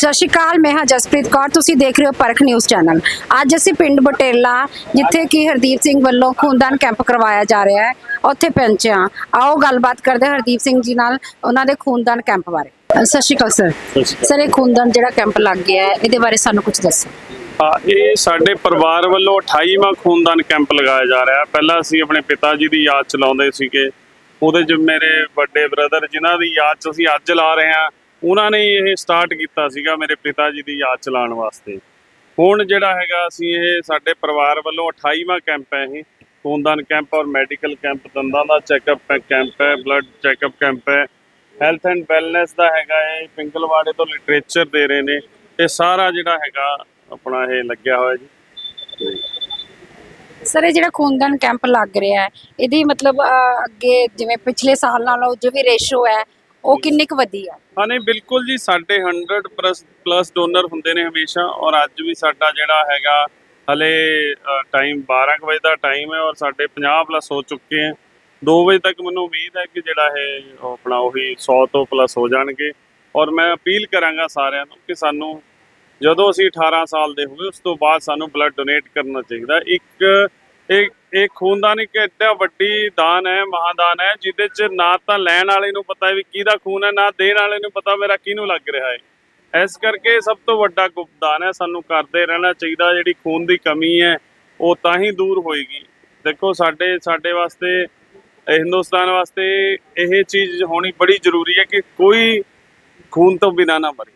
ਸਤਿ ਸ਼੍ਰੀ ਅਕਾਲ ਮੈਂ ਹਾਂ ਜਸਪ੍ਰੀਤ ਕੌਰ। ਤੁਸੀਂ ਦੇਖ ਰਹੇ ਹੋ ਪਰਖ ਨਿਊਜ਼ ਚੈਨਲ। ਅੱਜ ਅਸੀਂ ਪਿੰਡ ਬਟੇਲਾ ਜਿੱਥੇ ਕਿ ਹਰਦੀਪ ਸਿੰਘ ਵੱਲੋਂ ਖੂਨਦਾਨ ਕੈਂਪ ਕਰਵਾਇਆ ਜਾ ਰਿਹਾ ਹੈ ਉੱਥੇ ਪਹੁੰਚੇ ਹਾਂ। ਆਓ ਗੱਲਬਾਤ ਕਰਦੇ ਹਾਂ ਹਰਦੀਪ ਸਿੰਘ ਜੀ ਨਾਲ ਉਹਨਾਂ ਦੇ ਖੂਨਦਾਨ ਕੈਂਪ ਬਾਰੇ। ਅ, ਸਤਿ ਸ਼੍ਰੀ ਅਕਾਲ ਸਰ। ਸਰ ਇਹ ਖੂਨਦਾਨ ਜਿਹੜਾ ਕੈਂਪ ਲੱਗ ਗਿਆ ਹੈ ਇਹਦੇ ਬਾਰੇ ਸਾਨੂੰ ਕੁਝ ਦੱਸੋ। ਹਾਂ, ਇਹ ਸਾਡੇ ਪਰਿਵਾਰ ਵੱਲੋਂ 28ਵਾਂ ਖੂਨਦਾਨ ਕੈਂਪ ਲਗਾਇਆ ਜਾ ਰਿਹਾ ਹੈ। ਪਹਿਲਾਂ ਅਸੀਂ ਆਪਣੇ ਪਿਤਾ ਜੀ ਦੀ ਯਾਦ ਚ ਲਾਉਂਦੇ ਸੀਗੇ। ਉਹਦੇ ਚ ਮੇਰੇ ਵੱਡੇ ਬ੍ਰਦਰ ਜਿਨ੍ਹਾਂ ਦੀ ਯਾਦ ਚ ਅਸੀਂ ਅੱਜ ਲਾ ਰਹੇ ਹਾਂ ਉਹਨਾਂ ਨੇ ਇਹ ਸਟਾਰਟ ਕੀਤਾ ਸੀਗਾ ਮੇਰੇ ਪਿਤਾ ਜੀ ਦੀ ਯਾਦ ਚ ਵਾਸਤੇ। ਹੁਣ ਜਿਹੜਾ ਹੈਗਾ ਅਸੀਂ ਇਹ ਸਾਡੇ ਪਰਿਵਾਰ ਵੱਲੋਂ 28ਵਾਂ ਕੈਂਪ ਹੈ ਇਹ। ਖੂਨਦਾਨ ਕੈਂਪ ਔਰ ਮੈਡੀਕਲ ਕੈਂਪ ਦੰਦਾਂ ਦਾ ਚੈੱਕਅਪ ਕੈਂਪ ਹੈ ਬਲੱਡ ਚੈੱਕਅਪ ਕੈਂਪ ਹੈ। ਹੈਲਥ ਐਂਡ ਵੈਲਨੈਸ ਦਾ ਹੈਗਾ ਇਹ, ਪਿੰਗਲਵਾੜੇ ਤੋਂ ਲਿਟਰੇਚਰ ਦੇ ਰਹੇ ਨੇ। ਇਹ ਸਾਰਾ ਜਿਹੜਾ ਹੈਗਾ ਆਪਣਾ ਇਹ ਲੱਗਿਆ ਹੋਇਆ ਜੀ। ਸਰ ਇਹ ਜਿਹੜਾ ਖੂਨਦਾਨ ਕੈਂਪ ਲੱਗ ਰਿਹਾ ਹੈ, ਇਹਦੀ ਮਤਲਬ ਅੱਗੇ ਜਿਵੇਂ ਪਿਛਲੇ ਸਾਲ ਨਾਲੋਂ ਜੋ ਵੀ ਰੇਸ਼ੋ ਹੈ ਉਹ ਕਿੰਨੇ ਕੁ ਵਧੀਆ ਹਾਂ, ਨਹੀਂ, ਬਿਲਕੁਲ ਜੀ, ਸਾਡੇ 100 ਪਲੱਸ ਪਲੱਸ ਡੋਨਰ ਹੁੰਦੇ ਨੇ ਹਮੇਸ਼ਾ ਔਰ ਅੱਜ ਵੀ ਸਾਡਾ ਜਿਹੜਾ ਹੈਗਾ, ਹਲੇ ਟਾਈਮ 12 ਕੁ ਵਜੇ ਦਾ ਟਾਈਮ ਹੈ ਔਰ ਸਾਡੇ 50 ਪਲੱਸ ਹੋ ਚੁੱਕੇ ਹੈ। 2 ਵਜੇ ਤੱਕ ਮੈਨੂੰ ਉਮੀਦ ਹੈ ਕਿ ਜਿਹੜਾ ਇਹ ਆਪਣਾ ਉਹੀ 100 ਤੋਂ ਪਲੱਸ ਹੋ ਜਾਣਗੇ ਔਰ ਮੈਂ ਅਪੀਲ ਕਰਾਂਗਾ ਸਾਰਿਆਂ ਨੂੰ ਕਿ ਸਾਨੂੰ ਜਦੋਂ ਅਸੀਂ 18 ਸਾਲ ਦੇ ਹੋਵੇ ਉਸ ਤੋਂ ਬਾਅਦ ਸਾਨੂੰ ਬਲੱਡ ਡੋਨੇਟ ਕਰਨਾ ਚਾਹੀਦਾ। ਇੱਕ ਇੱਕ ਇਹ ਖੂਨਦਾਨ ਇੱਕ ਐਡਾ ਵੱਡੀ ਦਾਨ ਹੈ, ਮਹਾਦਾਨ ਹੈ, ਜਿਹਦੇ ਚ ਨਾ ਤਾਂ ਲੈਣ ਵਾਲੇ ਨੂੰ ਪਤਾ ਵੀ ਕਿਹਦਾ ਖੂਨ ਹੈ, ਨਾ ਦੇਣ ਵਾਲੇ ਨੂੰ ਪਤਾ ਮੇਰਾ ਕਿਹਨੂੰ ਲੱਗ ਰਿਹਾ ਹੈ। ਇਸ ਕਰਕੇ ਸਭ ਤੋਂ ਵੱਡਾ ਗੁਪਦਾਨ ਹੈ, ਸਾਨੂੰ ਕਰਦੇ ਰਹਿਣਾ ਚਾਹੀਦਾ, ਜਿਹੜੀ ਖੂਨ ਦੀ ਕਮੀ ਹੈ, ਉਹ ਤਾਂ ਹੀ ਦੂਰ ਹੋਏਗੀ। ਦੇਖੋ, ਸਾਡੇ ਸਾਡੇ ਵਾਸਤੇ, ਹਿੰਦੁਸਤਾਨ ਵਾਸਤੇ ਇਹ ਚੀਜ਼ ਹੋਣੀ ਬੜੀ ਜ਼ਰੂਰੀ ਹੈ ਕਿ ਕੋਈ ਖੂਨ ਤੋਂ ਬਿਨਾ ਨਾ ਮਰੇ।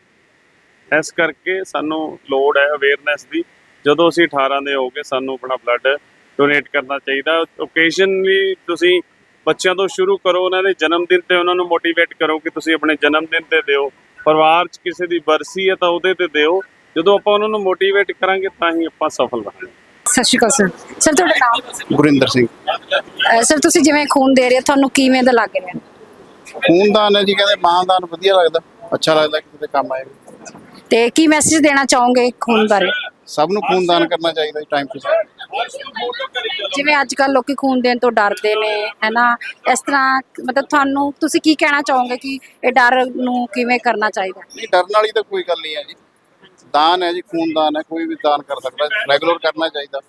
ਇਸ ਕਰਕੇ ਸਾਨੂੰ ਲੋੜ ਹੈ ਅਵੇਅਰਨੈਸ ਦੀ। ਜਦੋਂ ਅਸੀਂ 18 ਦੇ ਹੋਗੇ ਸਾਨੂੰ ਆਪਣਾ ਬਲੱਡ ਡੋਨੇਟ ਕਰਨਾ ਚਾਹੀਦਾ। ਓਕੇਸ਼ਨ ਵੀ ਤੁਸੀਂ ਬੱਚਿਆਂ ਤੋਂ ਸ਼ੁਰੂ ਕਰੋ ਉਹਨਾਂ ਦੇ ਜਨਮ ਦਿਨ ਤੇ ਉਹਨਾਂ ਨੂੰ ਮੋਟੀਵੇਟ ਕਰੋ ਕਿ ਤੁਸੀਂ ਆਪਣੇ ਜਨਮ ਦਿਨ ਤੇ ਦਿਓ। ਪਰਿਵਾਰ 'ਚ ਕਿਸੇ ਦੀ ਬਰਸੀ ਹੈ ਤਾਂ ਉਹਦੇ ਤੇ ਦਿਓ। ਜਦੋਂ ਆਪਾਂ ਉਹਨਾਂ ਨੂੰ ਮੋਟੀਵੇਟ ਕਰਾਂਗੇ ਤਾਂ ਹੀ ਆਪਾਂ ਸਫਲ ਰਹਾਂਗੇ ਸਤਿ ਸ਼੍ਰੀ ਅਕਾਲ ਸਰ। ਸਰ ਤੁਹਾਡਾ ਨਾਮ? ਗੁਰਿੰਦਰ ਸਿੰਘ। ਸਰ ਤੁਸੀਂ ਜਿਵੇਂ ਖੂਨ ਦੇ ਰਹੇ ਹੋ ਤੁਹਾਨੂੰ ਕਿਵੇਂ ਦਾ ਲੱਗ ਰਿਹਾ? ਖੂਨਦਾਨ ਹੈ ਜੀ ਕਹਿੰਦੇ ਮਾਨਦਾਨ ਵਧੀਆ ਲੱਗਦਾ। ਅੱਛਾ ਲੱਗਦਾ ਕਿ ਕਿਤੇ ਕੰਮ ਆਏ। ਤੇ ਕੀ ਮੈਸੇਜ ਦੇਣਾ ਚਾਹੋਗੇ ਖੂਨ ਬਾਰੇ? ਸਭ ਨੂੰ ਖੂਨਦਾਨ ਕਰਨਾ ਚਾਹੀਦਾ ਜੀ ਟਾਈਮ ਟੂ ਜਿਵੇਂ ਅੱਜ ਕੱਲ ਲੋਕੀ ਖੂਨ ਦੇਣ ਤੋਂ ਡਰਦੇ ਨੇ ਹੈਨਾ? ਇਸ ਤਰ੍ਹਾਂ ਮਤਲਬ ਤੁਹਾਨੂੰ ਤੁਸੀਂ ਕੀ ਕਹਿਣਾ ਚਾਹੋਗੇ ਕਿ ਇਹ ਡਰ ਨੂੰ ਕਿਵੇਂ ਕਰਨਾ ਚਾਹੀਦਾ? ਨਹੀਂ ਡਰਨ ਵਾਲੀ ਤਾਂ ਕੋਈ ਗੱਲ ਨਹੀਂ ਹੈ ਜੀ। ਦਾਨ ਹੈ ਜੀ ਖੂਨਦਾਨ ਹੈ ਕੋਈ ਵੀ ਦਾਨ ਕਰ ਸਕਦਾ ਰੈਗੂਲਰ ਕਰਨਾ ਚਾਹੀਦਾ।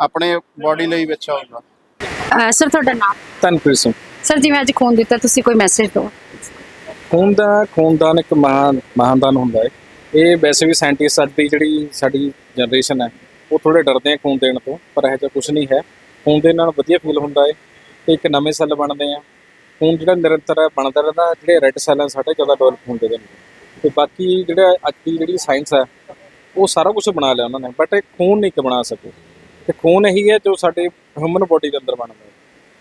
ਆਪਣੇ ਬਾਡੀ ਲਈ ਵੀ ਅੱਛਾ ਹੁੰਦਾ। ਸਰ ਤੁਹਾਡਾ ਨਾਮ? ਧਨਪ੍ਰੀਤ ਸਿੰਘ। ਸਰ ਜਿਵੇਂ ਅੱਜ ਖੂਨ ਦਿੱਤਾ ਤੁਸੀਂ ਕੋਈ ਮੈਸੇਜ ਦਿਓ। ਖੂਨ ਦਾ ਖੂਨਦਾਨ ਇੱਕ ਮਹਾਨ ਮਹਾਨਦਾਨ ਹੁੰਦਾ ਹੈ। ਇਹ ਵੈਸੇ ਵੀ ਸਾਇੰਟਿਸਟ ਅੱਜ ਦੀ ਜਿਹੜੀ ਸਾਡੀ ਜਨਰੇਸ਼ਨ ਹੈ, ਉਹ ਥੋੜੇ ਡਰਦੇ ਆ ਖੂਨ ਦੇਣ ਤੋਂ, ਪਰ ਇਹੋ ਜਿਹਾ ਕੁਝ ਨਹੀਂ ਹੈ। ਖੂਨ ਦੇ ਨਾਲ ਵਧੀਆ ਫੀਲ ਹੁੰਦਾ ਹੈ ਤੇ ਇੱਕ ਨਵੇਂ ਸੈੱਲ ਬਣਦੇ ਆ। ਖੂਨ ਜਿਹੜਾ ਨਿਰੰਤਰ ਬਣਦਾ ਰਹਿੰਦਾ, ਜਿਹੜੇ ਰੈੱਡ ਸੈੱਲ ਆ, ਸਾਡੇ ਜ਼ਿਆਦਾ ਡਿਵੈਲਪ ਹੁੰਦੇ ਨੇ ਤੇ ਬਾਕੀ ਜਿਹੜਾ ਅੱਜ ਦੀ ਜਿਹੜੀ ਸਾਇੰਸ ਹੈ, ਉਹ ਸਾਰਾ ਕੁਝ ਬਣਾ ਲਿਆ ਉਹਨਾਂ ਨੇ ਬਟ ਇਹ ਖੂਨ ਨਹੀਂ ਕਿ ਬਣਾ ਸਕੇ। ਤੇ ਖੂਨ ਇਹੀ ਹੈ ਜੋ ਸਾਡੇ ਹਿਊਮਨ ਬੋਡੀ ਦੇ ਅੰਦਰ ਬਣਦਾ ਹੈ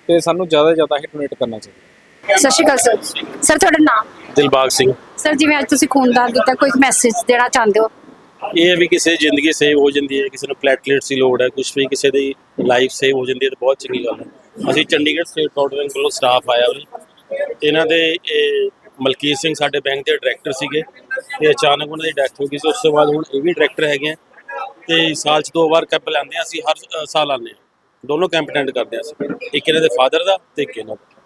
ਤੇ ਸਾਨੂੰ ਜ਼ਿਆਦਾ ਤੋਂ ਜ਼ਿਆਦਾ ਹੀ ਡੋਨੇਟ ਕਰਨਾ ਚਾਹੀਦਾ। ਸਤਿ ਸ਼੍ਰੀ ਅਕਾਲ ਸਰ ਸਰ ਤੁਹਾਡਾ ਨਾਮ? ਦਿਲਬਾਗ ਸਿੰਘ। ਸਰ ਜਿਵੇਂ ਅੱਜ ਤੁਸੀਂ ਖੂਨਦਾਨ ਦਿੱਤਾ ਕੋਈ ਮੈਸੇਜ ਦੇਣਾ ਚਾਹੁੰਦੇ ਹੋ? ਇਹ ਹੈ ਵੀ ਕਿਸੇ ਦੀ ਜ਼ਿੰਦਗੀ ਸੇਵ ਹੋ ਜਾਂਦੀ ਹੈ ਕਿਸੇ ਨੂੰ ਪਲੇਟਲੇਟਸ ਦੀ ਲੋੜ ਹੈ ਕੁਝ ਵੀ ਕਿਸੇ ਦੀ ਲਾਈਫ ਸੇਵ ਹੋ ਜਾਂਦੀ ਹੈ ਤਾਂ ਬਹੁਤ ਚੰਗੀ ਗੱਲ ਹੈ। ਅਸੀਂ ਚੰਡੀਗੜ੍ਹ ਸਟੇਟ ਕਾਊਂਟਰਿੰਗ ਵੱਲੋਂ ਸਟਾਫ ਆਇਆ ਹੋਈ ਇਹਨਾਂ ਦੇ ਇਹ ਮਲਕੀਤ ਸਿੰਘ ਸਾਡੇ ਬੈਂਕ ਦੇ ਡਾਇਰੈਕਟਰ ਸੀਗੇ ਤੇ ਅਚਾਨਕ ਉਹਨਾਂ ਦੀ ਡੈਥ ਹੋ ਗਈ ਸੀ ਉਸ ਤੋਂ ਬਾਅਦ ਹੁਣ ਇਹ ਵੀ ਡਾਇਰੈਕਟਰ ਹੈਗੇ ਆ ਤੇ ਸਾਲ 'ਚ ਦੋ ਵਾਰ ਕੈਂਪ ਲੈਂਦੇ ਹਾਂ ਅਸੀਂ ਹਰ ਸਾਲ ਆਉਂਦੇ ਹਾਂ ਦੋਨੋਂ ਕੈਂਪ ਅਟੈਂਡ ਕਰਦੇ ਹਾਂ ਅਸੀਂ ਇੱਕ ਇਹਨਾਂ ਦੇ ਫਾਦਰ ਦਾ ਤੇ ਇੱਕ ਇਹਨਾਂ ਦਾ।